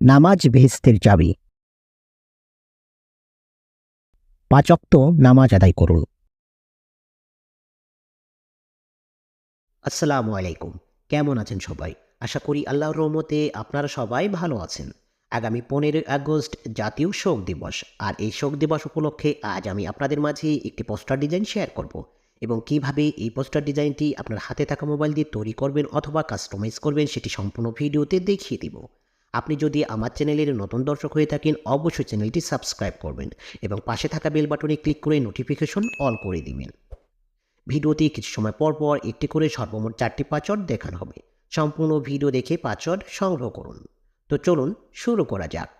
নামাজ বেহেস্তের চাবি। পাচক্ত নামাজ আদায় করুন। আসসালামু আলাইকুম। কেমন আছেন সবাই? আশা করি আল্লাহর রহমতে আপনারা সবাই ভালো আছেন। আগামী পনেরোই আগস্ট জাতীয় শোক দিবস। আর এই শোক দিবস উপলক্ষে আজ আমি আপনাদের মাঝে একটি পোস্টার ডিজাইন শেয়ার করব এবং কীভাবে এই পোস্টার ডিজাইনটি আপনার হাতে থাকা মোবাইল দিয়ে তৈরি করবেন অথবা কাস্টমাইজ করবেন সেটি সম্পূর্ণ ভিডিওতে দেখিয়ে দিব। আপনি যদি আমার চ্যানেলের নতুন দর্শক হয়ে থাকেন, অবশ্যই চ্যানেলটি সাবস্ক্রাইব করবেন এবং পাশে থাকা বেল বাটনে ক্লিক করে নোটিফিকেশন অল করে দিবেন। ভিডিওতে কিছু সময় পর পর একটি করে সর্বমোট চারটি পাচট দেখানো হবে। সম্পূর্ণ ভিডিও দেখে পাচট সংগ্রহ করুন। তো চলুন, শুরু করা যাক।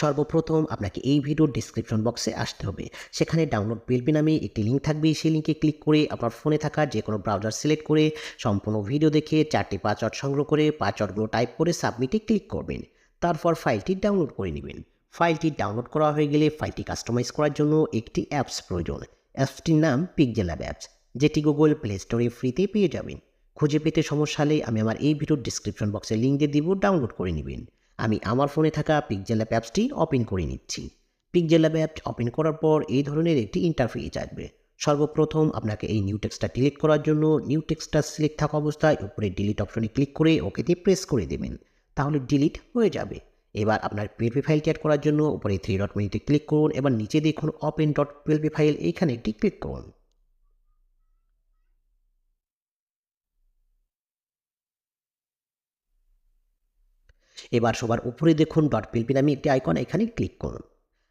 সর্বপ্রথম আপনাকে এই ভিডিওর ডিসক্রিপশন বক্সে আসতে হবে। সেখানে ডাউনলোড পিএলপি নামে একটি লিঙ্ক থাকবে, সেই লিঙ্কে ক্লিক করে আপনার ফোনে থাকা যে কোনো ব্রাউজার সিলেক্ট করে সম্পূর্ণ ভিডিও দেখে চারটি পাঁচওয়ার্ড সংগ্রহ করে পাঁচওয়ার্ডগুলো টাইপ করে সাবমিটে ক্লিক করবেন। তারপর ফাইলটি ডাউনলোড করে নেবেন। ফাইলটি ডাউনলোড করা হয়ে গেলে ফাইলটি কাস্টমাইজ করার জন্য একটি অ্যাপস প্রয়োজন। অ্যাপসটির নাম পিকজেল অ্যাপ অ্যাপস যেটি গুগল প্লে স্টোরে ফ্রিতে পেয়ে যাবেন। খুঁজে পেতে সমস্যা হলে আমি আমার এই ভিডিওর ডিসক্রিপশন বক্সে লিঙ্ক দিয়ে দিব ডাউনলোড করে নেবেন। আমি আমার ফোনে থাকা পিকজেল অ্যাপ অ্যাপসটি ওপেন করে নিচ্ছি। পিকজেল অ্যাপ ওপেন করার পর এই ধরনের একটি ইন্টারফেস আসবে। সর্বপ্রথম আপনাকে এই নিউ টেক্সটটা ডিলিট করার জন্য নিউ টেক্সটটা সিলেক্ট থাকা অবস্থায় উপরে ডিলিট অপশনে ক্লিক করে ওকেতে প্রেস করে দেবেন। তাহলে ডিলিট হয়ে যাবে। এবার আপনার পিএলপি ফাইলটি অ্যাড করার জন্য উপরে থ্রি ডট মেনুতে ক্লিক করুন এবার নিচে দেখুন ওপেন ডট পিএলপি ফাইল এইখানে একটি ক্লিক করুন। এবার সবার উপরে দেখুন ডট পিএলপি নামে একটি আইকন এখানে ক্লিক করুন।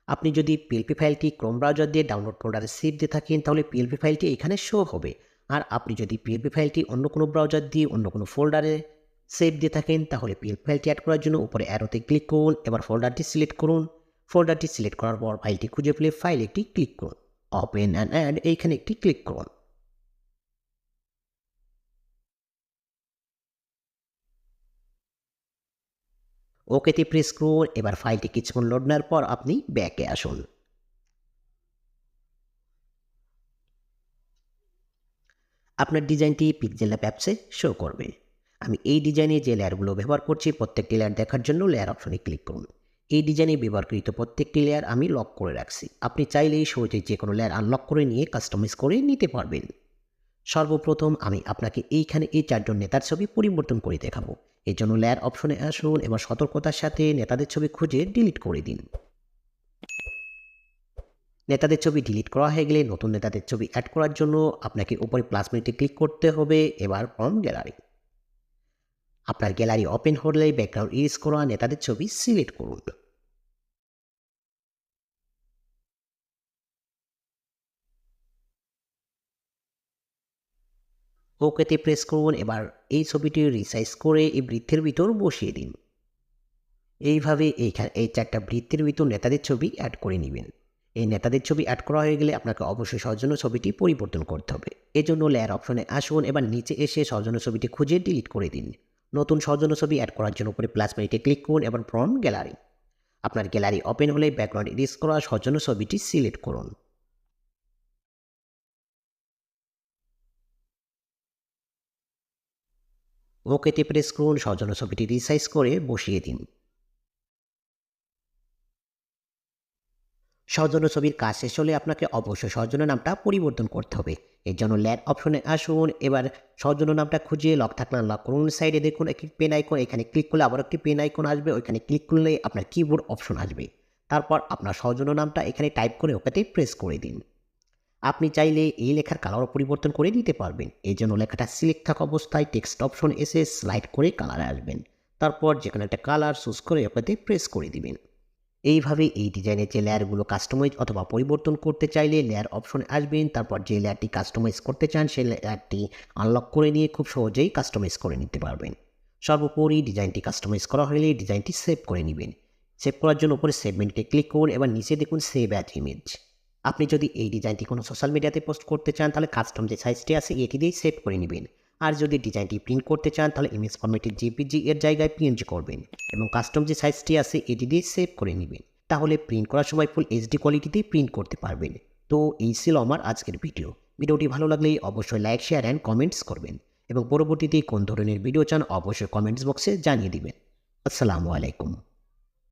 আপনি যদি পিএলপি ফাইলটি ক্রোম ব্রাউজার দিয়ে ডাউনলোড ফোল্ডারে সেভ দিয়ে থাকেন, তাহলে পিএলপি ফাইলটি এখানে শো হবে। আর আপনি যদি পিএলপি ফাইলটি অন্য কোনো ব্রাউজার দিয়ে অন্য কোনো ফোল্ডারে সেভ দিয়ে থাকেন, তাহলে পিএলপি ফাইলটি অ্যাড করার জন্য উপরে অ্যারোতে ক্লিক করুন, এবার ফোল্ডারটি সিলেক্ট করুন। ফোল্ডারটি সিলেক্ট করার পর ফাইলটি খুঁজে পেলে ফাইল একটি ক্লিক করুন। ওপেন অ্যান্ড অ্যাড এইখানে একটি ক্লিক করুন। ওকেতে প্রেস করুন, এবার ফাইলটি কিছুক্ষণ লোড নেওয়ার পর আপনি ব্যাকে আসুন। আপনার ডিজাইনটি পিকজেল অ্যাপ অ্যাপসে শো করবে। আমি এই ডিজাইনে যে লেয়ারগুলো ব্যবহার করছি, প্রত্যেকটি লেয়ার দেখার জন্য লেয়ার অপশনে ক্লিক করুন। এই ডিজাইনে ব্যবহারকৃত প্রত্যেকটি লেয়ার আমি লক করে রাখছি। আপনি চাইলেই সহজে যে কোনো লেয়ার আনলক করে নিয়ে কাস্টমাইজ করে নিতে পারবেন। সর্বপ্রথম আমি আপনাকে এইখানে এই চারজন নেতার ছবি পরিবর্তন করে দেখাবো। এর জন্য লেয়ার অপশনে আসুন এবং সতর্কতার সাথে নেতাদের ছবি খুঁজে ডিলিট করে দিন। নেতাদের ছবি ডিলিট করা হয়ে গেলে নতুন নেতাদের ছবি অ্যাড করার জন্য আপনাকে উপরে প্লাস ক্লিক করতে হবে, এবার ফর্ম গ্যালারি আপনার গ্যালারি ওপেন হলে ব্যাকগ্রাউন্ড ইউজ করা নেতাদের ছবি সিলেক্ট করুন। ওকেতে প্রেস করুন, এবার এই ছবিটি রিসাইজ করে এই বৃত্তের ভিতর বসিয়ে দিন। এইভাবে এইখানে, এই চারটা বৃত্তের ভিতর নেতাদের ছবি অ্যাড করে নেবেন। এই নেতাদের ছবি অ্যাড করা হয়ে গেলে আপনাকে অবশ্যই সৌজন্য ছবিটি পরিবর্তন করতে হবে। এজন্য লেয়ার অপশনে আসুন, এবার নিচে এসে সৌজন্য ছবিটি খুঁজে ডিলিট করে দিন। নতুন সৌজন্য ছবি অ্যাড করার জন্য উপরে প্লাস মেরিটে ক্লিক করুন এবং ফ্রম গ্যালারি আপনার গ্যালারি ওপেন হলে ব্যাকগ্রাউন্ড ইরিজ করা সৌজন্য ছবিটি সিলেক্ট করুন। ওকেতে প্রেস করুন সৌজন্য ছবিটি রিসাইজ করে বসিয়ে দিন। সৌজন্য ছবির কাজ শেষ হলে আপনাকে অবশ্যই সৌজন্য নামটা পরিবর্তন করতে হবে। এর জন্য ল্যাড অপশনে আসুন, এবার সৌজন্য নামটা খুঁজে লক থাকলে লক করুন। সাইডে দেখুন একটি পেন আইকন এখানে ক্লিক করলে আবার একটি পেন আইকন আসবে, ওইখানে ক্লিক করলে আপনার কিবোর্ড অপশন আসবে। তারপর আপনার সৌজন্য নামটা এখানে টাইপ করে ওকেতে প্রেস করে দিন। আপনি চাইলে এই লেখার কালারও পরিবর্তন করে দিতে পারবেন। এই জন্য লেখাটা সিলেক্ট থাকা অবস্থায় টেক্সট অপশন এসে স্লাইড করে কালারে আসবেন। তারপর যেখানে একটা কালার চুজ করে ওকেতে প্রেস করে দিবেন। এইভাবে এই ডিজাইনের যে লেয়ারগুলো কাস্টমাইজ অথবা পরিবর্তন করতে চাইলে লেয়ার অপশন আসবেন, তারপর যে লেয়ারটি কাস্টমাইজ করতে চান সেই লেয়ারটি আনলক করে নিয়ে খুব সহজেই কাস্টমাইজ করে নিতে পারবেন। সর্বোপরি ডিজাইনটি কাস্টমাইজ করা হলে ডিজাইনটি সেভ করে নেবেন। সেভ করার জন্য উপরে সেভ ক্লিক করুন, এবার নিচে দেখুন সেভ অ্যাট ইমেজ আপনি যদি এই ডিজাইনটি কোনো সোশ্যাল মিডিয়াতে পোস্ট করতে চান, তাহলে কাস্টম যে সাইজটি আছে, এটি দিয়ে সেভ করে নেবেন। আর যদি ডিজাইনটি প্রিন্ট করতে চান, তাহলে ইমেজ ফর্মেটের জিপিজি এর জায়গায় পিএনজি করবেন এবং কাস্টম যে সাইজটি আছে, এটি দিয়ে সেভ করে নেবেন। তাহলে প্রিন্ট করার সময় ফুল এইচডি কোয়ালিটিতেই প্রিন্ট করতে পারবেন। তো এই ছিল আমার আজকের ভিডিও ভিডিওটি ভালো লাগলে অবশ্যই লাইক শেয়ার অ্যান্ড কমেন্টস করবেন এবং পরবর্তীতে কোন ধরনের ভিডিও চান, অবশ্যই কমেন্টস বক্সে জানিয়ে দিবেন। আসসালামু আলাইকুম।